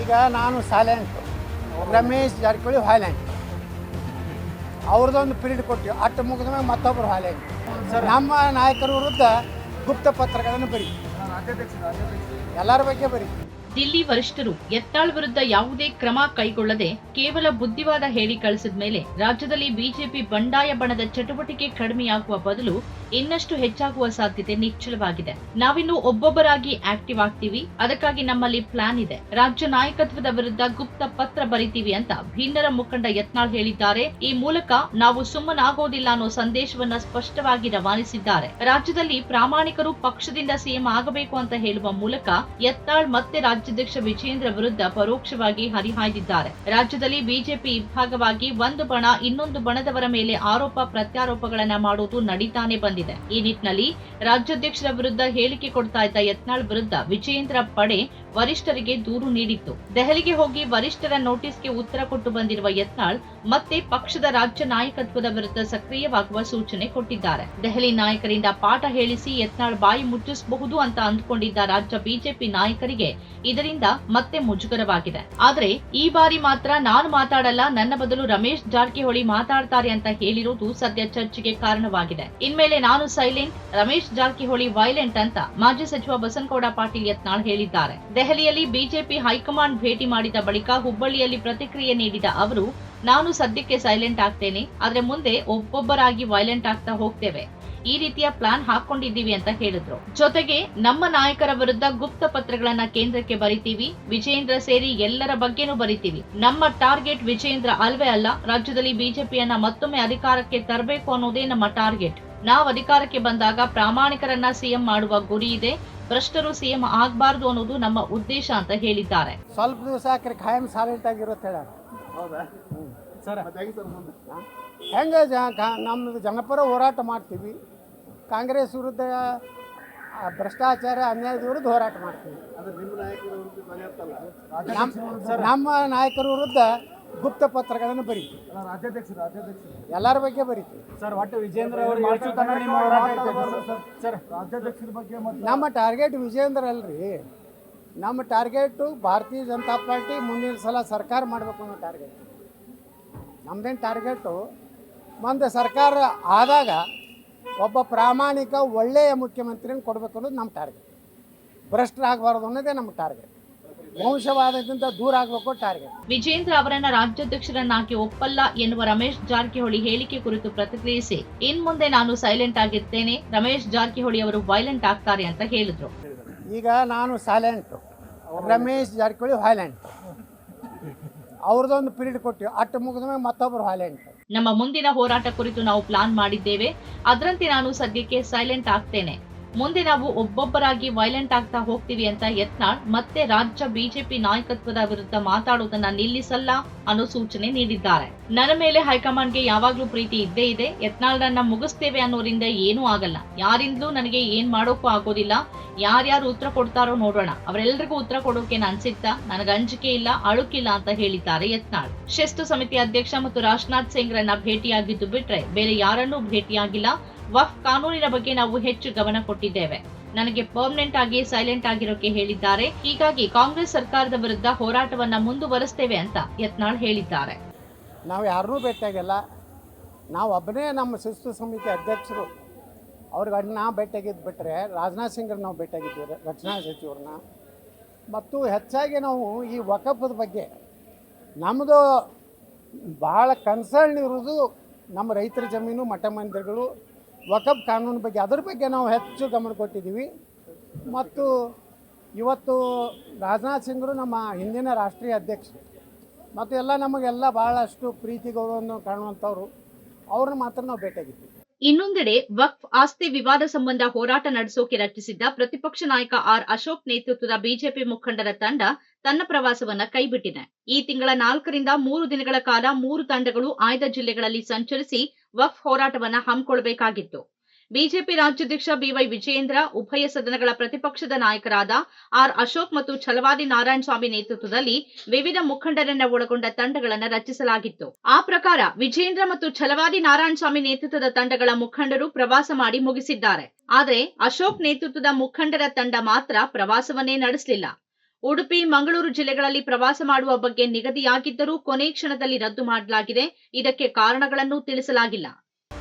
ಈಗ ನಾನು silent Ramesh Jarkiholi violent ಅವ್ರದ್ದೊಂದು ಪೀರಿಯಡ್ ಕೊಟ್ಟಿವಿ ಅಟ್ಟು ಮುಗಿದ ಮೇಲೆ ಮತ್ತೊಬ್ಬರು ವೈಲೆಂಟ್ ನಮ್ಮ ನಾಯಕರ ವಿರುದ್ಧ ಗುಪ್ತ ಪತ್ರಗಳನ್ನು ಬರೀ. ಎಲ್ಲರ ಬಗ್ಗೆ ಬರಿ. ದಿಲ್ಲಿ ವರಿಷ್ಠರು ಎತ್ತಾಳ್ ವಿರುದ್ಧ ಯಾವುದೇ ಕ್ರಮ ಕೈಗೊಳ್ಳದೆ ಕೇವಲ ಬುದ್ಧಿವಾದ ಹೇಳಿ ಕಳಿಸಿದ ಮೇಲೆ ರಾಜ್ಯದಲ್ಲಿ ಬಿಜೆಪಿ ಬಂಡಾಯ ಬಣದ ಚಟುವಟಿಕೆ ಕಡಿಮೆಯಾಗುವ ಬದಲು ಇನ್ನಷ್ಟು ಹೆಚ್ಚಾಗುವ ಸಾಧ್ಯತೆ ನಿಚ್ಚಳವಾಗಿದೆ. ನಾವಿನ್ನು ಒಬ್ಬೊಬ್ಬರಾಗಿ ಆಕ್ಟಿವ್ ಆಗ್ತೀವಿ. ಅದಕ್ಕಾಗಿ ನಮ್ಮಲ್ಲಿ ಪ್ಲಾನ್ ಇದೆ. ರಾಜ್ಯ ನಾಯಕತ್ವದ ವಿರುದ್ಧ ಗುಪ್ತ ಪತ್ರ ಬರಿತೀವಿ ಅಂತ ಭಿನ್ನರ ಮುಖಂಡ ಯತ್ನಾಳ್ ಹೇಳಿದ್ದಾರೆ. ಈ ಮೂಲಕ ನಾವು ಸುಮ್ಮನಾಗೋದಿಲ್ಲ ಅನ್ನೋ ಸಂದೇಶವನ್ನ ಸ್ಪಷ್ಟವಾಗಿ ರವಾನಿಸಿದ್ದಾರೆ. ರಾಜ್ಯದಲ್ಲಿ ಪ್ರಾಮಾಣಿಕರು ಪಕ್ಷದಿಂದ ಸಿಎಂ ಆಗಬೇಕು ಅಂತ ಹೇಳುವ ಮೂಲಕ ಯತ್ನಾಳ್ ಮತ್ತೆ ರಾಜ್ಯಾಧ್ಯಕ್ಷ ವಿಜೇಂದ್ರ ವಿರುದ್ಧ ಪರೋಕ್ಷವಾಗಿ ಹರಿಹಾಯ್ದಿದ್ದಾರೆ. ರಾಜ್ಯದಲ್ಲಿ ಬಿಜೆಪಿ ಇಬ್ಬಾಗವಾಗಿ ಒಂದು ಬಣ, ಇನ್ನೊಂದು ಬಣದವರ ಮೇಲೆ ಆರೋಪ, ಪ್ರತ್ಯಾರೋಪಗಳನ್ನ ಮಾಡುವುದು ನಡೀತಾನೆ ಬಂದಿದೆ. ಈ ನಿಟ್ಟಿನಲ್ಲಿ ರಾಜ್ಯಾಧ್ಯಕ್ಷರ ವಿರುದ್ಧ ಹೇಳಿಕೆ ಕೊಡ್ತಾ ಇದ್ದ ಯತ್ನಾಳ್ ವಿರುದ್ಧ ವಿಜೇಂದ್ರ ಪಡೆ ವರಿಷ್ಠರಿಗೆ ದೂರು ನೀಡಿತ್ತು. ದೆಹಲಿಗೆ ಹೋಗಿ ವರಿಷ್ಠರ ನೋಟಿಸ್ಗೆ ಉತ್ತರ ಕೊಟ್ಟು ಬಂದಿರುವ ಯತ್ನಾಳ್ ಮತ್ತೆ ಪಕ್ಷದ ರಾಜ್ಯ ನಾಯಕತ್ವದ ವಿರುದ್ಧ ಸಕ್ರಿಯವಾಗುವ ಸೂಚನೆ ಕೊಟ್ಟಿದ್ದಾರೆ. ದೆಹಲಿ ನಾಯಕರಿಂದ ಪಾಠ ಹೇಳಿಸಿ ಯತ್ನಾಳ್ ಬಾಯಿ ಮುಚ್ಚಿಸಬಹುದು ಅಂತ ಅಂದುಕೊಂಡಿದ್ದ ರಾಜ್ಯ ಬಿಜೆಪಿ ನಾಯಕರಿಗೆ ಇದರಿಂದ ಮತ್ತೆ ಮುಜುಗರವಾಗಿದೆ. ಆದ್ರೆ ಈ ಬಾರಿ ಮಾತ್ರ ನಾನು ಮಾತಾಡಲ್ಲ, ನನ್ನ ಬದಲು ರಮೇಶ್ ಜಾರಕಿಹೊಳಿ ಮಾತಾಡ್ತಾರೆ ಅಂತ ಹೇಳಿರುವುದು ಸದ್ಯ ಚರ್ಚೆಗೆ ಕಾರಣವಾಗಿದೆ. ಇನ್ಮೇಲೆ ನಾನು ಸೈಲೆಂಟ್, ರಮೇಶ್ ಜಾರಕಿಹೊಳಿ ವೈಲೆಂಟ್ ಅಂತ ಮಾಜಿ ಸಚಿವ ಬಸನಗೌಡ ಪಾಟೀಲ್ ಯತ್ನಾಳ್ ಹೇಳಿದ್ದಾರೆ. ದೆಹಲಿಯಲ್ಲಿ ಬಿಜೆಪಿ ಹೈಕಮಾಂಡ್ ಭೇಟಿ ಮಾಡಿದ ಬಳಿಕ ಹುಬ್ಬಳ್ಳಿಯಲ್ಲಿ ಪ್ರತಿಕ್ರಿಯೆ ನೀಡಿದ ಅವರು, ನಾನು ಸದ್ಯಕ್ಕೆ ಸೈಲೆಂಟ್ ಆಗ್ತೇನೆ, ಆದ್ರೆ ಮುಂದೆ ಒಬ್ಬೊಬ್ಬರಾಗಿ ವೈಲೆಂಟ್ ಆಗ್ತಾ ಹೋಗ್ತೇವೆ. ಈ ರೀತಿಯ ಪ್ಲಾನ್ ಹಾಕೊಂಡಿದ್ದೀವಿ ಅಂತ ಹೇಳಿದ್ರು. ಜೊತೆಗೆ ನಮ್ಮ ನಾಯಕರ ವಿರುದ್ಧ ಗುಪ್ತ ಪತ್ರಗಳನ್ನ ಕೇಂದ್ರಕ್ಕೆ ಬರಿತೀವಿ ವಿಜೇಂದ್ರ ಸೇರಿ ಎಲ್ಲರ ಬಗ್ಗೆನೂ ಬರಿತೀವಿ. ನಮ್ಮ ಟಾರ್ಗೆಟ್ ವಿಜೇಂದ್ರ ಅಲ್ವೇ ಅಲ್ಲ ರಾಜ್ಯದಲ್ಲಿ ಬಿಜೆಪಿಯನ್ನ ಮತ್ತೊಮ್ಮೆ ಅಧಿಕಾರಕ್ಕೆ ತರಬೇಕು ಅನ್ನೋದೇ ನಮ್ಮ ಟಾರ್ಗೆಟ್. ನಾವು ಅಧಿಕಾರಕ್ಕೆ ಬಂದಾಗ ಪ್ರಾಮಾಣಿಕರನ್ನ ಸಿಎಂ ಮಾಡುವ ಗುರಿ ಇದೆ ಭ್ರಷ್ಟರು ಸಿಎಂ ಆಗಬಾರದು ಅನ್ನೋದು ನಮ್ಮ ಉದ್ದೇಶ ಅಂತ ಹೇಳಿದ್ದಾರೆ. ಸ್ವಲ್ಪ ದಿವಸ ಖಾಯಂ ಸಾಲೆಂಟ್ ಆಗಿರುತ್ತೆ ಹೇಳ. ಹೆಂಗೆ ನಮ್ಮದು ಜನಪರ ಹೋರಾಟ ಮಾಡ್ತೀವಿ. ಕಾಂಗ್ರೆಸ್ ವಿರುದ್ಧ ಆ, ಭ್ರಷ್ಟಾಚಾರ ಅನ್ಯಾಯದ ವಿರುದ್ಧ ಹೋರಾಟ ಮಾಡ್ತೀವಿ. ನಮ್ಮ ನಮ್ಮ ನಾಯಕರ ವಿರುದ್ಧ ಗುಪ್ತ ಪತ್ರಗಳನ್ನು ಬರೀತೀವಿ. ಎಲ್ಲರ ಬಗ್ಗೆ ಬರೀತೀವಿ. ಸರ್ ಒಟ್ಟು ವಿಜೇಂದ್ರ ಅವರು ನಿಮ್ಮ ಹೋರಾಟ ಸರ್. ಸರ್. ರಾಜ್ಯಾಧ್ಯಕ್ಷರ ಬಗ್ಗೆ ನಮ್ಮ ಟಾರ್ಗೆಟ್ ವಿಜೇಂದ್ರ ಅಲ್ರಿ. ನಮ್ಮ ಟಾರ್ಗೆಟು ಭಾರತೀಯ ಜನತಾ ಪಾರ್ಟಿ ಮುಂದಿನ ಸಲ ಸರ್ಕಾರ ಮಾಡಬೇಕು ಅನ್ನೋ ಟಾರ್ಗೆಟ್. ನಮ್ಮದೇನು ಟಾರ್ಗೆಟು? ಮುಂದೆ ಸರ್ಕಾರ ಆದಾಗ ಒಬ್ಬ ಪ್ರಾಮಾಣಿಕ ಒಳ್ಳೆಯ ಮುಖ್ಯಮಂತ್ರಿಯನ್ನು ಕೊಡಬೇಕು ಅನ್ನೋದು ನಮ್ಮ ಟಾರ್ಗೆಟ್ ಭ್ರಷ್ಟರಾಗಬಾರ್ದು ಅನ್ನೋದೇ ನಮ್ಮ ಟಾರ್ಗೆಟ್ ವಂಶವಾದದಿಂದ ದೂರ ಆಗಬೇಕು ಟಾರ್ಗೆಟ್ ವಿಜೇಂದ್ರ ಅವರನ್ನ ರಾಜ್ಯಾಧ್ಯಕ್ಷರನ್ನಾಗಿ ಒಪ್ಪಲ್ಲ ಎನ್ನುವ ರಮೇಶ್ ಜಾರಕಿಹೊಳಿ ಹೇಳಿಕೆ ಕುರಿತು ಪ್ರತಿಕ್ರಿಯಿಸಿ ಇನ್ ಮುಂದೆ ನಾನು ಸೈಲೆಂಟ್ ಆಗಿರ್ತೇನೆ ರಮೇಶ್ ಜಾರಕಿಹೊಳಿ ಅವರು ವೈಲೆಂಟ್ ಆಗ್ತಾರೆ ಅಂತ ಹೇಳಿದ್ರು. ಈಗ ನಾನು ಸೈಲೆಂಟ್ ರಮೇಶ್ ಜಾರಕಿಹೊಳಿ ವೈಲೆಂಟ್ ಅವ್ರದ್ದೊಂದು ಪೀರಿಯಡ್ ಕೊಟ್ಟಿವಿ. ಅಟ್ಟು ಮುಗಿದ ಮೇಲೆ ಮತ್ತೊಬ್ಬರು ವೈಲೆಂಟ್ ನಮ್ಮ ಮುಂದಿನ ಹೋರಾಟ ಕುರಿತು ನಾವು ಪ್ಲಾನ್ ಮಾಡಿದ್ದೇವೆ. ಅದರಂತೆ ನಾನು ಸದ್ಯಕ್ಕೆ ಸೈಲೆಂಟ್ ಆಗ್ತೇನೆ. ಮುಂದೆ ನಾವು ಒಬ್ಬೊಬ್ಬರಾಗಿ ವೈಲೆಂಟ್ ಆಗ್ತಾ ಹೋಗ್ತೀವಿ ಅಂತ ಯತ್ನಾಳ್, ಮತ್ತೆ ರಾಜ್ಯ ಬಿಜೆಪಿ ನಾಯಕತ್ವದ ವಿರುದ್ಧ ಮಾತಾಡುವುದನ್ನ ನಿಲ್ಲಿಸಲ್ಲ ಅನ್ನೋ ಸೂಚನೆ ನೀಡಿದ್ದಾರೆ. ನನ್ನ ಮೇಲೆ ಹೈಕಮಾಂಡ್ಗೆ ಯಾವಾಗ್ಲೂ ಪ್ರೀತಿ ಇದ್ದೇ ಇದೆ. ಯತ್ನಾಳ್ರನ್ನ ಮುಗಿಸ್ತೇವೆ ಅನ್ನೋರಿಂದ ಏನೂ ಆಗಲ್ಲ. ಯಾರಿಂದಲೂ ನನಗೆ ಏನ್ ಮಾಡೋಕ್ಕೂ ಆಗೋದಿಲ್ಲ. ಯಾರ್ಯಾರು ಉತ್ತರ ಕೊಡ್ತಾರೋ ನೋಡೋಣ. ಅವರೆಲ್ಲರಿಗೂ ಉತ್ತರ ಕೊಡೋಕೆ ನಾನ್ ಸಿಗ್ತಾ ನನಗೆ ಅಂಜಿಕೆ ಇಲ್ಲ, ಅಳುಕಿಲ್ಲ ಅಂತ ಹೇಳಿದ್ದಾರೆ ಯತ್ನಾಳ್. ಶಿಸ್ತು ಸಮಿತಿ ಅಧ್ಯಕ್ಷ ಮತ್ತು ರಾಜನಾಥ್ ಸಿಂಗ್ರನ್ನ ಭೇಟಿಯಾಗಿದ್ದು ಬಿಟ್ರೆ ಬೇರೆ ಯಾರನ್ನೂ ಭೇಟಿಯಾಗಿಲ್ಲ. ವಫ್ ಕಾನೂನಿನ ಬಗ್ಗೆ ನಾವು ಹೆಚ್ಚು ಗಮನ ಕೊಟ್ಟಿದ್ದೇವೆ. ನನಗೆ ಪರ್ಮನೆಂಟ್ ಆಗಿ ಸೈಲೆಂಟ್ ಆಗಿರೋಕೆ ಹೇಳಿದ್ದಾರೆ. ಹೀಗಾಗಿ ಕಾಂಗ್ರೆಸ್ ಸರ್ಕಾರದ ವಿರುದ್ಧ ಹೋರಾಟವನ್ನು ಮುಂದುವರಿಸ್ತೇವೆ ಅಂತ ಯತ್ನಾಳ್ ಹೇಳಿದ್ದಾರೆ. ನಾವು ಯಾರನ್ನೂ ಭೇಟಿಯಾಗಿಲ್ಲ. ನಾವು ಒಬ್ಬನೇ ನಮ್ಮ ಶಿಸ್ತು ಸಮಿತಿ ಅಧ್ಯಕ್ಷರು. ಅವ್ರಿಗೆ ಅಣ್ಣ ಭೇಟಿಯಾಗಿದ್ದು ಬಿಟ್ಟರೆ ರಾಜನಾಥ್ ಸಿಂಗ್ರ ನಾವು ಭೇಟಿಯಾಗಿದ್ದೀವಿ ರಕ್ಷಣಾ ಸಚಿವರನ್ನ. ಮತ್ತು ಹೆಚ್ಚಾಗಿ ನಾವು ಈ ವಕಫದ ಬಗ್ಗೆ ನಮ್ಮದು ಭಾಳ ಕನ್ಸರ್ನ್ ಇರೋದು ನಮ್ಮ ರೈತರ ಜಮೀನು ಮಠ ಮಂದಿರಗಳು ವಕಫ್ ಕಾನೂನು ಬಗ್ಗೆ ಅದ್ರ ಬಗ್ಗೆ ನಾವು ಹೆಚ್ಚು ಗಮನ ಕೊಟ್ಟಿದ್ದೀವಿ. ಮತ್ತು ಇವತ್ತು ರಾಜನಾಥ್ ಸಿಂಗ್ರು ನಮ್ಮ ಹಿಂದಿನ ರಾಷ್ಟ್ರೀಯ ಅಧ್ಯಕ್ಷರು. ಮತ್ತು ಎಲ್ಲ ನಮಗೆಲ್ಲ ಭಾಳಷ್ಟು ಪ್ರೀತಿ ಗೌರವವನ್ನು ಕಾಣುವಂಥವ್ರು. ಅವ್ರನ್ನ ಮಾತ್ರ ನಾವು ಭೇಟಿಯಾಗಿದ್ದೀವಿ. ಇನ್ನೊಂದೆಡೆ ವಕ್ಫ್ ಆಸ್ತಿ ವಿವಾದ ಸಂಬಂಧ ಹೋರಾಟ ನಡೆಸೋಕೆ ರಚಿಸಿದ್ದ ಪ್ರತಿಪಕ್ಷ ನಾಯಕ ಆರ್ ಅಶೋಕ್ ನೇತೃತ್ವದ ಬಿಜೆಪಿ ಮುಖಂಡರ ತಂಡ ತನ್ನ ಪ್ರವಾಸವನ್ನ ಕೈಬಿಟ್ಟಿದೆ. ಈ ತಿಂಗಳ ನಾಲ್ಕರಿಂದ ಮೂರು ದಿನಗಳ ಕಾಲ ಮೂರು ತಂಡಗಳು ಆಯ್ದ ಜಿಲ್ಲೆಗಳಲ್ಲಿ ಸಂಚರಿಸಿ ವಕ್ಫ್ ಹೋರಾಟವನ್ನ ಹಮ್ಮಿಕೊಳ್ಳಬೇಕಾಗಿತ್ತು. ಬಿಜೆಪಿ ರಾಜ್ಯಾಧ್ಯಕ್ಷ ಬಿವೈ ವಿಜಯೇಂದ್ರ, ಉಭಯ ಸದನಗಳ ಪ್ರತಿಪಕ್ಷದ ನಾಯಕರಾದ ಆರ್ ಅಶೋಕ್ ಮತ್ತು ಛಲವಾದಿ ನಾರಾಯಣ ಸ್ವಾಮಿ ನೇತೃತ್ವದಲ್ಲಿ ವಿವಿಧ ಮುಖಂಡರನ್ನ ಒಳಗೊಂಡ ತಂಡಗಳನ್ನು ರಚಿಸಲಾಗಿತ್ತು. ಆ ಪ್ರಕಾರ ವಿಜೇಂದ್ರ ಮತ್ತು ಛಲವಾದಿ ನಾರಾಯಣ ಸ್ವಾಮಿ ನೇತೃತ್ವದ ತಂಡಗಳ ಮುಖಂಡರು ಪ್ರವಾಸ ಮಾಡಿ ಮುಗಿಸಿದ್ದಾರೆ. ಆದರೆ ಅಶೋಕ್ ನೇತೃತ್ವದ ಮುಖಂಡರ ತಂಡ ಮಾತ್ರ ಪ್ರವಾಸವನ್ನೇ ನಡೆಸಲಿಲ್ಲ. ಉಡುಪಿ, ಮಂಗಳೂರು ಜಿಲ್ಲೆಗಳಲ್ಲಿ ಪ್ರವಾಸ ಮಾಡುವ ಬಗ್ಗೆ ನಿಗದಿಯಾಗಿದ್ದರೂ ಕೊನೆ ಕ್ಷಣದಲ್ಲಿ ರದ್ದು ಮಾಡಲಾಗಿದೆ. ಇದಕ್ಕೆ ಕಾರಣಗಳನ್ನು ತಿಳಿಸಲಾಗಿಲ್ಲ.